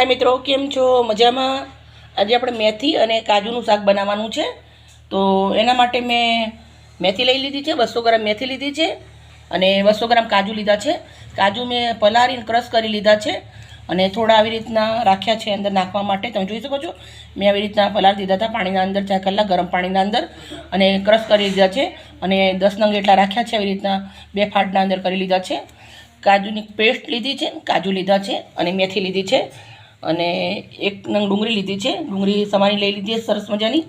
હાય મિત્રો, કેમ છો? મજામાં? આજે આપણે મેથી અને કાજુનું શાક બનાવવાનું છે. તો એના માટે મેં મેથી લઈ લીધી છે બસો ગ્રામ મેથી લીધી છે અને બસો ગ્રામ કાજુ લીધા છે. કાજુ મેં પલાળીને ક્રશ કરી લીધા છે અને થોડા આવી રીતના રાખ્યા છે અંદર નાખવા માટે. તમે જોઈ શકો છો, મેં આવી રીતના પલાળી દીધા હતા પાણીના અંદર, ચાર કલાક ગરમ પાણીના અંદર અને ક્રશ કરી લીધા છે અને દસ નંગ એટલા રાખ્યા છે, આવી રીતના બે ફાટના અંદર કરી લીધા છે. કાજુની પેસ્ટ લીધી છે, કાજુ લીધા છે અને મેથી લીધી છે. અને એક નંગ ડુંગળી લીધી છે. ડુંગળી સમારી લઈ લીધી છે સરસ મજાની.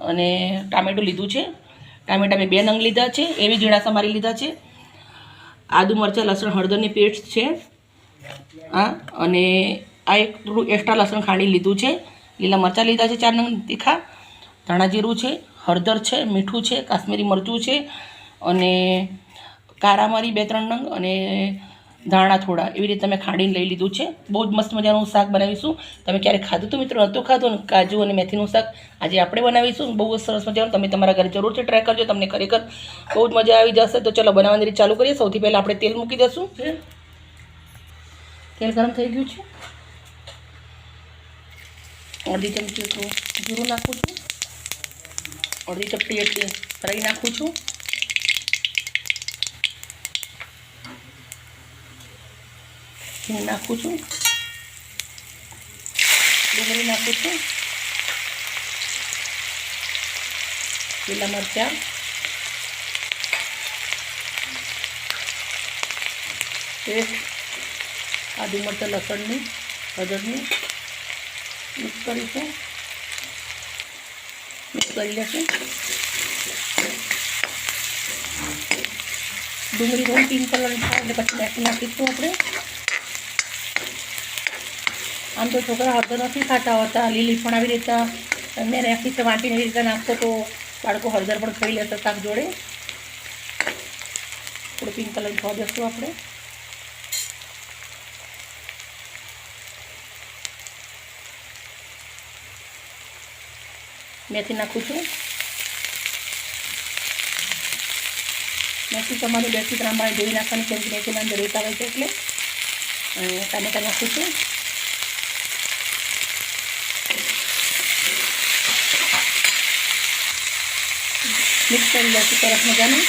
અને ટામેટું લીધું છે. ટામેટા મેં બે નંગ લીધા છે. એવી ઝીણા સમારી લીધા છે. આદુ મરચાં, લસણ, હળદરની પેસ્ટ છે. હા, અને આ એક થોડું એક્સ્ટ્રા લસણ ખાંડી લીધું છે. લીલા મરચાં લીધા છે ચાર નંગ તીખા. ધાણા જીરું છે, હળદર છે, મીઠું છે, કાશ્મીરી મરચું છે. અને કારામરી બે ત્રણ નંગ અને ધાણા થોડા એવી રીતે મેં ખાંડીને લઈ લીધું છે. બહુ જ મસ્ત મજાનું શાક બનાવીશું. તમે ક્યારે ખાધું તો મિત્રો નહોતું ખાધું અને કાજુ અને મેથીનું શાક આજે આપણે બનાવીશું. બહુ જ સરસ મજાનું. તમે તમારા ઘરે જરૂરથી ટ્રાય કરજો. તમને ખરેખર બહુ જ મજા આવી જશે. તો ચલો બનાવવાની રીત ચાલુ કરીએ. સૌથી પહેલાં આપણે તેલ મૂકી દઈશું. તેલ ગરમ થઈ ગયું છે. અડધી ચમચી જીરું નાખું છું. અડધી ચપટી એટલી ફરાઈ નાખું છું. હિંગ નાખું છું. ડુંગળી નાખું છું. લીલા મરચાં. પેસ્ટ આદુ મરચાં લસણની હળદરની મિક્સ કરીશું મિક્સ કરી લેશું. ડુંગળી થોડી પિંક કલરની એટલે પછી નાખી નાખીશું આપણે. આમ તો છોકરા હળદર નથી ખાતા હોતા. લીલી પણ આવી રીતના મેં રાખી છે વાંટીને એવી રીતે નાખતો તો બાળકો હળદર પણ ખાઈ લેશે શાક જોડે. થોડું પિંક કલર થવા દેશું આપણે. મેથી નાખું છું. મેથી તમારું બેસી ત્રણ મારે ધોઈ નાખવાની કેમ કે મેથીના અંદર રેત આવે છે એટલે. ટામેટા નાખું છું. મિક્સ કરી લઈશું સરસ મજાનું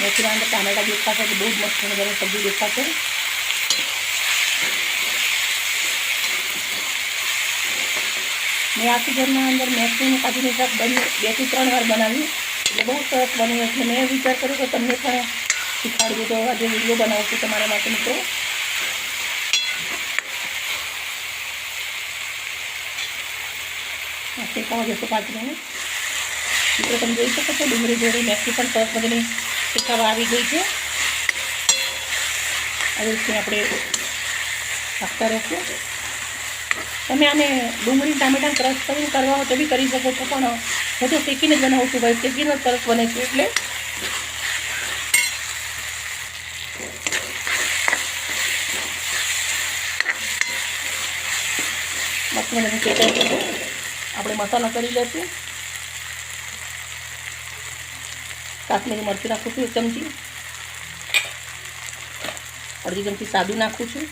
મેથીના અંદર ટામેટા દેખાશે એટલે બહુ જ મસ્ત મજાની સબ્જી દેખાશે મેં આખી ઘરના અંદર મેથીનું કાજુનું શાક બની બેથી ત્રણ વાર બનાવ્યું એટલે બહુ સરસ બન્યું એટલે મેં વિચાર કર્યો કે તમને પણ શીખવાડવું તો આજે વીડિયો બનાવું છું તમારા માટે મિત્રો શેકાવા જશું મિનિટ મિત્રો, તમે જોઈ શકો છો, ડુંગળી જોડી મેથી પણ સરસ મજાની શેકાવા આવી ગઈ છે. આવી રીતે આપણે નાખતા રહીશું. તમે આને ડુંગળી ટામેટાને ક્રશ કરીને કરવા હોય તો બી કરી શકો છો, પણ હું તો શેકીને જ બનાવું છું, ભાઈ. શેકીને જ સરસ બને છે, એટલે. મસ્ત મને શેકાઈ આપણે મસાલા કરી લઈશું કાશ્મીરી મરચું નાખું છું એક ચમચી. અડધી ચમચી સાદું નાખું છું.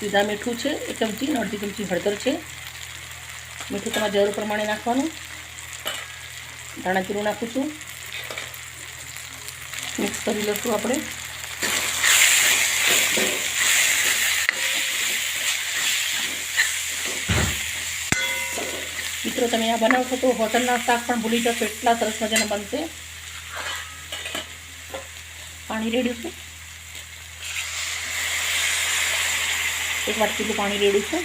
સીધા મીઠું છે એક ચમચી અને અડધી ચમચી હળદર છે. મીઠું તમારા જરૂર પ્રમાણે નાખવાનું. ધાણા જીરું નાખું છું. મિક્સ કરી લઈશું આપણે. મિત્રો, તમે આ બનાવશો તો હોટલના શાક પણ ભૂલી જશો, એટલા સરસ મજાના બનશે. પાણી રેડ્યું છે. એક કીધું પાણી રેડ્યું છે.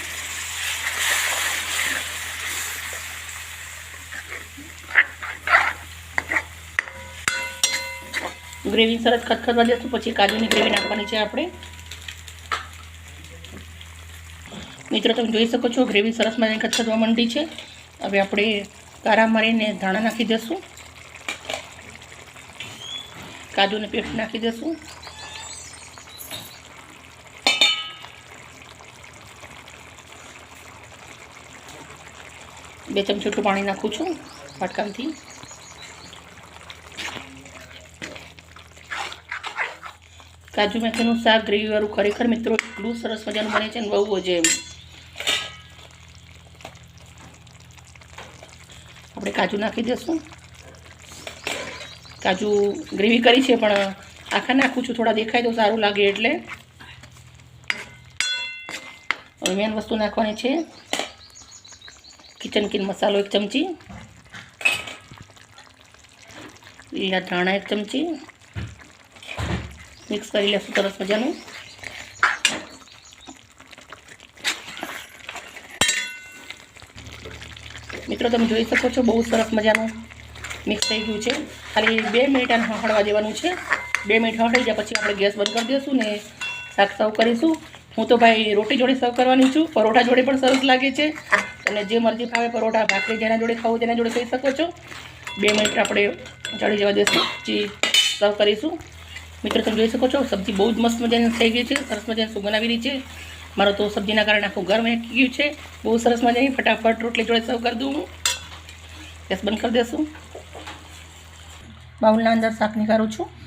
ગ્રેવી સરસ ખતખતવા દેશું, પછી કાજુની ગ્રેવી નાખવાની છે આપણે. મિત્રો, તમે જોઈ શકો છો, ગ્રેવી સરસ મજાની ખતખતવા માંડી છે. હવે આપણે કારા મારીને ધાણા નાખી દઈશું કાજુની પેસ્ટ નાખી દઈશું બે ચમચી પાણી નાખું છું વાટકામથી કાજુ મેથીનું શાક ગ્રેવીવાળું ખરેખર મિત્રો એટલું સરસ મજાનું બને છે ને બહુ જ એમ કાજુ નાખી દઈશું કાજુ ગ્રેવી કરી છે, પણ આખા નાખું છું, થોડા દેખાય તો સારું લાગે એટલે. હવે મેન વસ્તુ નાખવાની છે કિચન કિન મસાલો એક ચમચી, લીલા ધાણા એક ચમચી મિક્સ કરી લેશું સરસ મજાનું. મિત્રો, તમે જોઈ શકો છો, બહુ સરસ મજાનું મિક્સ થઈ ગયું છે. ખાલી બે મિનિટ આને હળવા દેવાનું છે. બે મિનિટ હળી જાય પછી આપણે ગેસ બંધ કરી દઈશું ને શાક સર્વ કરીશું. હું તો ભાઈ રોટી જોડે સર્વ કરવાની છું. પરોઠા જોડે પણ સરસ લાગે છે. અને જે મરજી ભાવે પરોઠા, ભાખરી જેના જોડે ખાવું તેના જોડે ખાઈ શકો છો. બે મિનિટ આપણે ચડી જવા દઈશું પછી સર્વ કરીશું. મિત્રો, તમે જોઈ શકો છો, સબ્જી બહુ જ મસ્ત મજાની થઈ ગઈ છે. સરસ મજાની સુગંધ આવી રહી છે. મારો તો સબ્જીના કારણે આખું ઘર મેકી ગયું છે. બહુ સરસ મજાની ફટાફટ રોટલી જોડે સર્વ કરી દઉં હું. ગેસ બંધ કરી દેશું. બાઉલના અંદર શાક નીકાળું છું.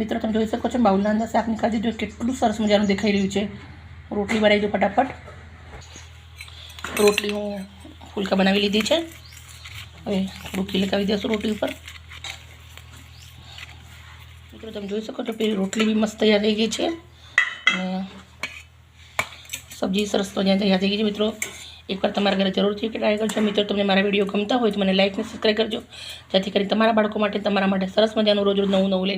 મિત્રો, તમે જોઈ શકો છો, બાઉલના અંદર શાક નીકાળી જો કેટલું સરસ મજાનું દેખાઈ રહ્યું છે. રોટલી બનાવી દઉં ફટાફટ. રોટલી હું ફુલકા બનાવી લીધી છે. હવે થોડું લગાવી દઈશું રોટલી ઉપર. મિત્રો, તમે જોઈ શકો છો, પેલી રોટલી બી મસ્ત તૈયાર થઈ ગઈ છે. અને સબ્જી સરસ મજાની તૈયાર થઈ ગઈ છે. મિત્રો, એકવાર તમારા ઘરે જરૂરથી ટ્રાય કરજો. મિત્રો, તમને મારા વીડિયો ગમતા હોય તો મને લાઈક અને સબસ્ક્રાઈબ કરજો. જેથી કરી તમારા બાળકો માટે, તમારા માટે સરસ મજાનું રોજ રોજ નવું નવું